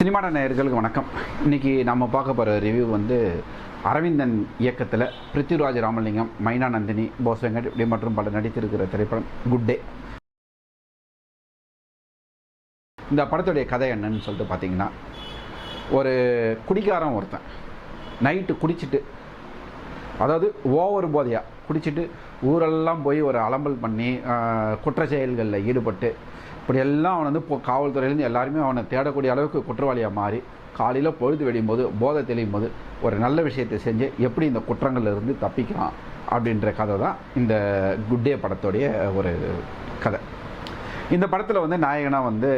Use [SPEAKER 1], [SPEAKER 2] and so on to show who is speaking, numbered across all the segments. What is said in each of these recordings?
[SPEAKER 1] சினிமாட நேயர்களுக்கு வணக்கம். இன்னைக்கு நம்ம பார்க்க போகிற ரிவ்யூ வந்து அரவிந்தன் இயக்கத்தில் பிருத்திவிராஜ் ராமலிங்கம் மைனா நந்தினி போஸ் வெங்கட் இப்படி மற்றும் பல நடித்திருக்கிற திரைப்படம் குட் டே இந்த படத்துடைய கதை என்னன்னு சொல்லிட்டு பார்த்தீங்கன்னா ஒரு குடிக்காரன் ஒருத்தன் நைட்டு குடிச்சிட்டு அதாவது ஓவர் போதையாக குடிச்சிட்டு ஊரெல்லாம் போய் ஒரு அலம்பல் பண்ணி குற்ற செயல்களில் ஈடுபட்டு இப்படி எல்லாம் அவன் வந்து இப்போ காவல்துறையிலேருந்து எல்லாருமே அவனை தேடக்கூடிய அளவுக்கு குற்றவாளியாக மாறி காலையில் பொழுது வெடியும் போது போதை தெளியும் போது ஒரு நல்ல விஷயத்தை செஞ்சு எப்படி இந்த குற்றங்கள்லேருந்து தப்பிக்கலாம் அப்படின்ற கதை தான் இந்த குட் டே படத்துடைய ஒரு இந்த படத்தில் வந்து நாயகனாக வந்து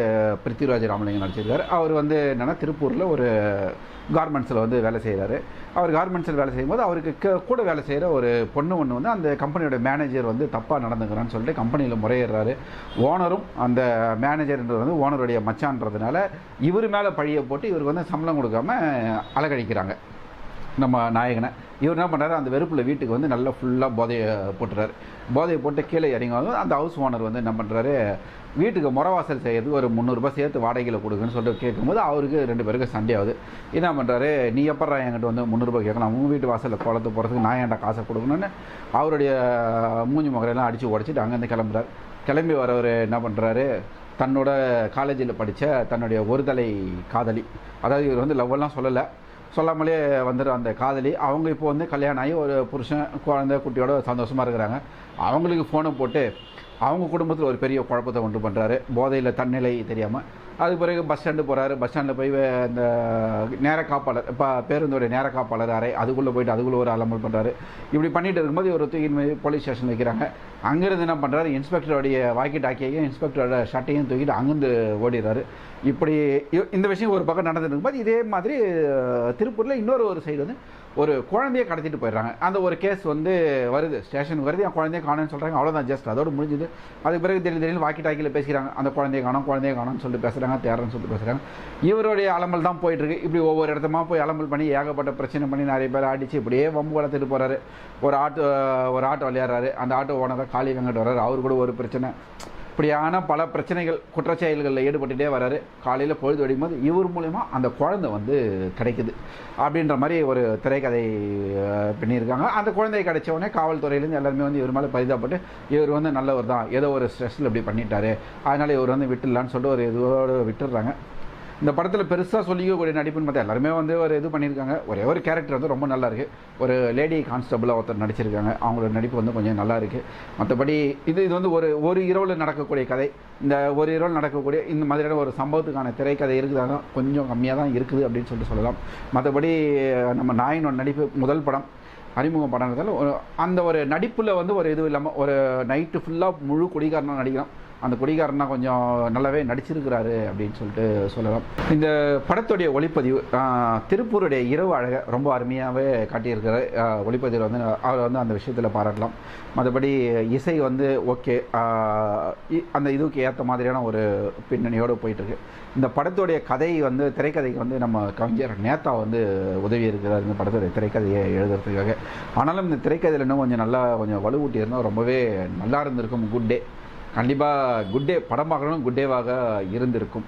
[SPEAKER 1] பிருத்திவிராஜ் ராமலிங்கம் நடிச்சிருக்காரு. அவர் வந்து என்னென்னா திருப்பூரில் ஒரு கார்மெண்ட்ஸில் வந்து வேலை செய்கிறாரு அவர் கார்மெண்ட்ஸில் வேலை செய்யும்போது அவருக்கு கூட வேலை செய்கிற ஒரு பொண்ணு ஒன்று வந்து அந்த கம்பெனியோட மேனேஜர் வந்து தப்பாக நடந்துக்கிறான்னு சொல்லிட்டு கம்பெனியில் முறையிடுறாரு. ஓனரும் அந்த மேனேஜர்ன்றது வந்து ஓனருடைய மச்சான்றதுனால இவர் மேலே பழியை போட்டு இவருக்கு வந்து சம்பளம் கொடுக்காம அலகழிக்கிறாங்க. நம்ம நாயகனை. இவர் என்ன பண்ணுறாரு அந்த வெறுப்பில் வீட்டுக்கு வந்து நல்லா ஃபுல்லாக போதையை போட்டுறாரு. போதையை போட்டு கீழே இறங்கி அந்த ஹவுஸ் ஓனர் வந்து என்ன பண்ணுறாரு வீட்டுக்கு முறவாசல் செய்யறதுக்கு ஒரு முந்நூறுரூபா சேர்த்து வாடகையில் கொடுக்குன்னு சொல்லிட்டு கேட்கும்போது அவருக்கு ரெண்டு பேருக்கு சண்டே ஆகுது என்ன பண்ணுறாரு நீ எப்பட்றா என்கிட்ட வந்து முந்நூறுரூபா கேட்கலாம்? உங்கள் வீட்டு வாசலில் குளத்து போகிறதுக்கு நான் ஏன்டா காசை கொடுக்கணும்னு அவருடைய மூஞ்சி மகரெல்லாம் அடித்து உடச்சிட்டு அங்கேருந்து கிளம்புறாரு. கிளம்பி வரவர் என்ன பண்ணுறாரு தன்னோட காலேஜில் படித்த தன்னுடைய ஒரு தலை காதலி. அதாவது இவர் வந்து லவ்வெல்லாம் சொல்லலை. சொல்லாமலே வந்துடும் அந்த காதலி. அவங்க இப்போ வந்து கல்யாணம் ஆகி ஒரு புருஷன் குழந்தை குட்டியோட சந்தோஷமாக இருக்கிறாங்க. அவங்களுக்கு ஃபோனை போட்டு அவங்க குடும்பத்தில் ஒரு பெரிய குழப்பத்தை உண்டு பண்ணுறாரு போதையில் தன்னிலை தெரியாமல் அதுக்கு பிறகு பஸ் ஸ்டாண்டு போகிறாரு பஸ் ஸ்டாண்டில் போய் அந்த இந்த நேர காப்பாளர் இப்போ பேருந்தோடைய நேர காப்பாளர் அறை அதுக்குள்ளே போயிட்டு அதுக்குள்ளே ஒரு அலம்பல் பண்ணுறாரு இப்படி பண்ணிட்டு இருக்கும்போது ஒரு தூக்கி போலீஸ் ஸ்டேஷன் வைக்கிறாங்க அங்கேருந்து என்ன பண்ணுறாரு இன்ஸ்பெக்டருடைய வாக்கி டாக்கியையும் இன்ஸ்பெக்டரோட ஷர்ட்டையும் தூக்கிட்டு அங்கேருந்து ஓடிடுறாரு. இப்படி இந்த விஷயம் ஒரு பக்கம் நடந்துட்டு இருக்கும்போது இதே மாதிரி திருப்பூரில் இன்னொரு ஒரு சைடு வந்து ஒரு குழந்தைய கடத்திட்டு போயிடுறாங்க. அந்த ஒரு கேஸ் வந்து வருது. ஸ்டேஷனுக்கு வருது. என் குழந்தைய காணும்னு சொல்கிறாங்க அவ்வளோதான் ஜஸ்ட் அதோடு முடிஞ்சுது. அதுக்கு பிறகு திடீர் திடீர்னு வாக்கி டாக்கியில் பேசிக்கிறாங்க. அந்த குழந்தைய காணும் குழந்தைய காணும்னு சொல்லிட்டு பேசுகிறாங்க தேர்றன்னு சொல்லிட்டு பேசுகிறாங்க இவருடைய அலம்பல் தான் போயிட்டுருக்கு. இப்படி ஒவ்வொரு இடத்துமா போய் அலம்பல் பண்ணி ஏகப்பட்ட பிரச்சனை பண்ணி நிறைய பேர் அடித்து இப்படியே வம்பு வளர்த்துட்டு போகிறாரு ஒரு ஆட்டோ ஒரு ஆட்டோ விளையாடுறாரு. அந்த ஆட்டோ ஓனராக காளி வெங்கட் வர்றாரு. அவர் கூட ஒரு பிரச்சனை. இப்படியான பல பிரச்சனைகள் குற்றச்செயல்களில் ஈடுபட்டுட்டே வராரு. காலையில் பொழுது வெடிக்கும் போது இவர் மூலயமா அந்த குழந்தை வந்து கிடைக்குது. அப்படின்ற மாதிரி ஒரு திரைக்கதை பண்ணியிருக்காங்க. அந்த குழந்தை கிடைச்ச உடனே காவல்துறையிலேருந்து எல்லாருமே வந்து இவர் மேலே பரிதாப்பட்டு இவர் வந்து நல்லவர் தான். ஏதோ ஒரு ஸ்ட்ரெஸ்ஸில் இப்படி பண்ணிட்டாரு. அதனால் இவர் வந்து விட்டுடலான்னு சொல்லிட்டு ஒரு இதோடு விட்டுடுறாங்க. இந்த படத்தில் பெருசாக சொல்லிக்கக்கூடிய நடிப்புன்னு பார்த்தா எல்லாருமே வந்து ஒரு இது பண்ணியிருக்காங்க. ஒரே ஒரு கேரக்டர் வந்து ரொம்ப நல்லா இருக்கு. ஒரு லேடி கான்ஸ்டபிளாக ஒருத்தர் நடிச்சிருக்காங்க. அவங்களோட நடிப்பு வந்து கொஞ்சம் நல்லா இருக்கு. மற்றபடி இது இது வந்து ஒரு ஒரு இரவில் நடக்கக்கூடிய கதை. இந்த ஒரு இரவில் நடக்கக்கூடிய இந்த மாதிரியான ஒரு சம்பவத்துக்கான திரைக்கதை இருக்குதாங்க கொஞ்சம் கம்மியாக தான் இருக்குது அப்படின்னு சொல்லிட்டு சொல்லலாம். மற்றபடி நம்ம நாயினோட நடிப்பு முதல் படம் அறிமுகம் படம் அந்த ஒரு நடிப்பில் வந்து ஒரு இது இல்லாமல் ஒரு நைட்டு ஃபுல்லாக முழு குடிகாரனாக நடிக்கிறான் அந்த குடிகாரனா கொஞ்சம் நல்லாவே நடிச்சிருக்கிறாரு அப்படின்னு சொல்லிட்டு சொல்லலாம். இந்த படத்துடைய ஒளிப்பதிவு திருப்பூருடைய இரவு அழகை ரொம்ப அருமையாகவே காட்டியிருக்கிறார். ஒளிப்பதிவில் வந்து அவர் வந்து அந்த விஷயத்தில் பாராட்டலாம். மற்றபடி இசை வந்து ஓகே. அந்த இதுக்கு ஏற்ற மாதிரியான ஒரு பின்னணியோடு போயிட்டுருக்கு. இந்த படத்துடைய கதை வந்து திரைக்கதைக்கு வந்து நம்ம கவிஞர் நேதா வந்து உதவி இருக்கிறார் இந்த படத்துடைய திரைக்கதையை எழுதுறதுக்காக. ஆனாலும் இந்த திரைக்கதையில் இன்னும் கொஞ்சம் நல்லா கொஞ்சம் வலுவூட்டி இருந்தால் ரொம்பவே நல்லா இருந்திருக்கும். குட் டே கண்டிப்பாக குட் டே படம் பார்க்கணும் குட் டேவாக இருந்திருக்கும்.